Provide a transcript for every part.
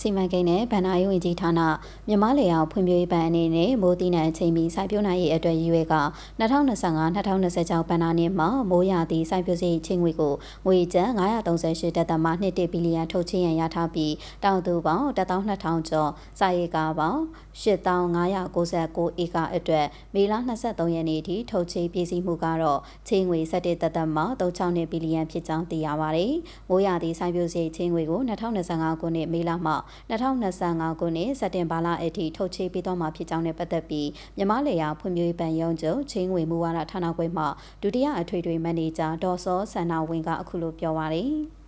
စီမံကိန်းနဲ့ဗဏ္ဍာရေးဝန်ကြီးဌာနမြမလေအောင်ဖွံ့ဖြိုးရေးဘဏ်အနေနဲ့မိုးတိနိုင်အချိန်မီစိုက်ပျိုးနိုင်ရေးအတွက်ရည်ရွယ်က2025-2026ဘဏ္ဍာနှစ်မှာမိုးရာသီစိုက်ပျိုးရေးချင်းငွေကိုငွေကျပ်938တက်သမ1ဘီလီယံထုတ်ချင်းရန်ရထားပြီးတောင်သူပေါင်း12000ကျော်စာရေးကားပေါင်း8596ဧကအတွက်မေလ23ရက်နေ့ထိထုတ်ချေပြည်စည်းမှုကတော့ချင်းငွေ17တက်သမ36ဘီလီယံဖြစ်ကြောင်းသိရပါတယ်။မိုးရာသီစိုက်ပျိုးရေးချင်းငွေကို2025ခုနှစ်မေလမှ2025ခုနှစ်စက်တင်ဘာလအထိထုတ်ချေပေးသွားမှာဖြစ်ကြောင်းနဲ့ပတ်သက်ပြီးမြမလေယာဖွံ့ဖြိုးရေးပန်ရုံးချုပ်ချင်းငွေမူဝါဒဌာနခွဲမှဒုတိယအထွေထွေမန်နေဂျာဒေါ်စောဆန္နာဝင်းကအခုလိုပြောပါတယ်။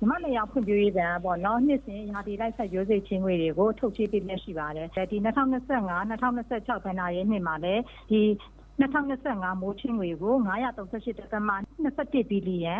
မြမလေယာဖွံ့ဖြိုးရေးဘဏ်ပေါ့နော်နှစ်စဉ်ရာသီလိုက်ဆက်ရိုးစိတ်ချင်းငွေတွေကိုထုတ်ချေးပေးလျက်ရှိပါတယ်ဒီ2025 2026ဘဏ္ဍာရေးနှစ်မှာလည်းဒီ 2025မိုးချင်းငွေကို938တက်သမ21ဘီလီယံ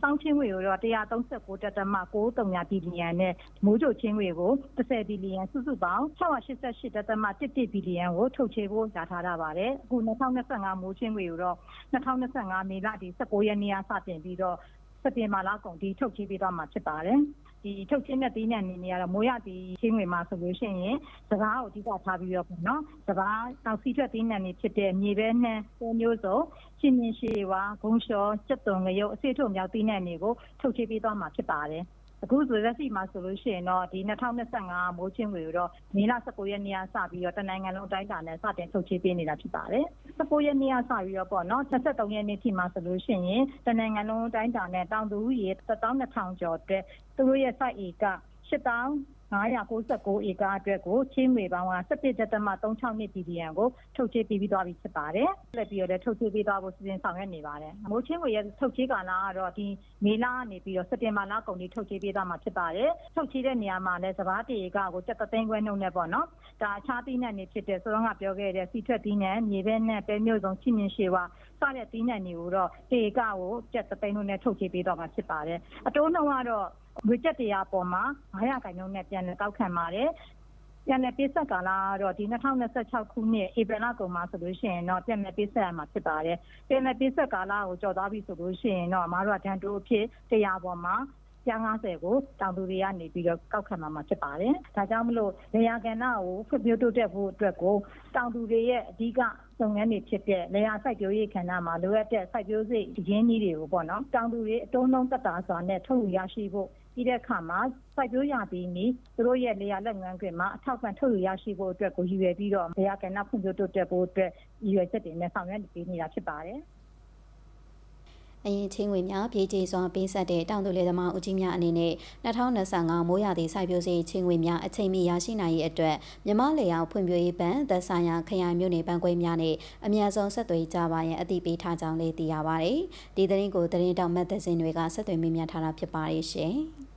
စောင်းချင်းငွေကိုတော့139တက်သမ93ဘီလီယံနဲ့မိုးကြိုချင်းငွေကို10ဘီလီယံစုစုပေါင်း688တက်သမ11ဘီလီယံကိုထုတ်ချေဖို့ giả ထားတာပါတယ်အခု2025မိုးချင်းငွေကိုတော့2025မေလဒီ19ရက်နေ့ကစတင်ပြီးတော့စက်တင်ဘာလကုန်ဒီထုတ်ချေးပေးသွားမှာဖြစ်ပါတယ် ဒီထုတ်ချင်းတဲ့သီးနှံနေနေရတော့မိုးရသီချင်းငွေမှာဆိုလို့ရှိရင်စကားကိုအဓိကထားပြီးတော့ပေါ့နော်စကားတောက်စီထွက်သီးနှံနေဖြစ်တဲ့မြေပဲနှမ်းပိုးမျိုးစုံရှင်မြင်ရှိဝါဂုံလျှောစက်သွန်ငရုတ်အစိထုတ်မြောက်သီးနှံတွေကိုထုတ်ချေးပေးသွားမှာဖြစ်ပါတယ် အခုဆိုလက်ရှိမှာဆိုလို့ရှိရင်တော့ဒီ2025မိုးချင်းငွေကိုတော့မေလ19ရက်နေ့ကစပြီးတော့တနိုင်ငံလုံးတိုင်းတာနဲ့စတင်ထုတ်ချေးပေးနေတာဖြစ်ပါတယ်19ရက်နေ့ကစပြီးတော့ပေါ့နော်23ရက်နေ့ထိမှဆိုလို့ရှိရင်တနိုင်ငံလုံးတိုင်းတာနဲ့တောင်သူရေ12000ကျော်အတွက်သူတို့ရဲ့ site ဧက8000 969ဧကအတွက်ကိုချင်းငွေပေါင်းက17.362ဘီလီယံကိုထုတ်ချေးပေးပြီးသွားပြီဖြစ်ပါတယ်။လက်ပြီးတော့လည်းထုတ်ချေးပေးသွားဖို့စီစဉ်ဆောင်ရွက်နေပါတယ်။မိုးချင်းငွေရဲ့ထုတ်ချေးကာလကတော့ဒီမေလကနေပြီးတော့စက်တင်ဘာလကုန်ထိထုတ်ချေးပေးသွားမှာဖြစ်ပါတယ်။ထုတ်ချေးတဲ့နေရာမှာလည်းစဘာတေဧကကိုတက်သိန်းခွဲနှုန်းနဲ့ပေါ့နော်။ဒါအခြားသီးနှံတွေဖြစ်တဲ့ဆိုတော့ကပြောခဲ့တဲ့စီထွက်သီးနှံမြေပဲနဲ့ပဲမျိုးစုံချင်းမြင်ရှည်ဝါစတဲ့သီးနှံတွေကိုတော့တေဧကကိုတက်သိန်းနှုန်းနဲ့ထုတ်ချေးပေးသွားမှာဖြစ်ပါတယ်။အတိုးနှုန်းကတော့ ငွေကျပ်တရားပေါ်မှာ900ခိုင်နှုန်းနဲ့ပြန်လည်ကောက်ခံပါတယ်ပြန်လည်ပေးဆက်ကာလကတော့ဒီ2026ခုနှစ်ဧပြီလကုန်မှာဆိုလို့ရှိရင်တော့ပြန်လည်ပေးဆက်ရမှာဖြစ်ပါတယ်ပြန်လည်ပေးဆက်ကာလကိုကြော်သွားပြီဆိုလို့ရှိရင်တော့အမားတို့ကဒန်တိုးအဖြစ်တရားပေါ်မှာကျန်း90ကိုတောင်သူတွေကနေပြီးတော့ကောက်ခံမှာဖြစ်ပါတယ်။ဒါကြောင့်မလို့လေယာကဏ္ဍကိုဖွံ့ဖြိုးတိုးတက်ဖို့အတွက်ကိုတောင်သူတွေရဲ့အဓိကလုပ်ငန်းတွေဖြစ်တဲ့လေယာစိုက်ပျိုးရေးခန္ဓာမှာလိုအပ်တဲ့စိုက်ပျိုးစိတ်ရင်းနှီးတွေကိုပေါ့နော်တောင်သူတွေအတုံးလုံးတက်တာစွာနဲ့ထုတ်ယူရရှိဖို့ ပြီးတဲ့အခါမှာစိုက်ပျိုးရပြီးနီးသူတို့ရဲ့လေယာလက်ငန်းခွင်မှာအထောက်ပံ့ထုတ်ယူရရှိဖို့အတွက်ကိုရည်ရွယ်ပြီးတော့လေယာကဏ္ဍဖွံ့ဖြိုးတိုးတက်ဖို့အတွက်ရည်ရွယ်ချက်တွေနဲ့ဆောင်ရွက်ပေးနေတာဖြစ်ပါတယ်။ အရင်ချင်းငွေများပြည်ကျေစွာပေးဆက်တဲ့တောင်သူလယ်သမားဦးကြီးများအနေနဲ့2025မိုးရာသီစိုက်ပျိုးရေးချင်းငွေများအချိန်မီရရှိနိုင်ရေးအတွက်မြမလေယာဖွံ့ဖြိုးရေးဘဏ်သက်ဆိုင်ရာခရိုင်မြို့နယ်ဘဏ်ခွဲများနဲ့အများဆုံးဆက်သွယ်ကြပါရန်အသိပေးထားကြောင်းလည်းသိရပါတယ်။ဒီသတင်းကိုသတင်းတောက်မတ်သဇင်တွေကဆက်သွယ်မိများထားတာဖြစ်ပါတယ်ရှင်။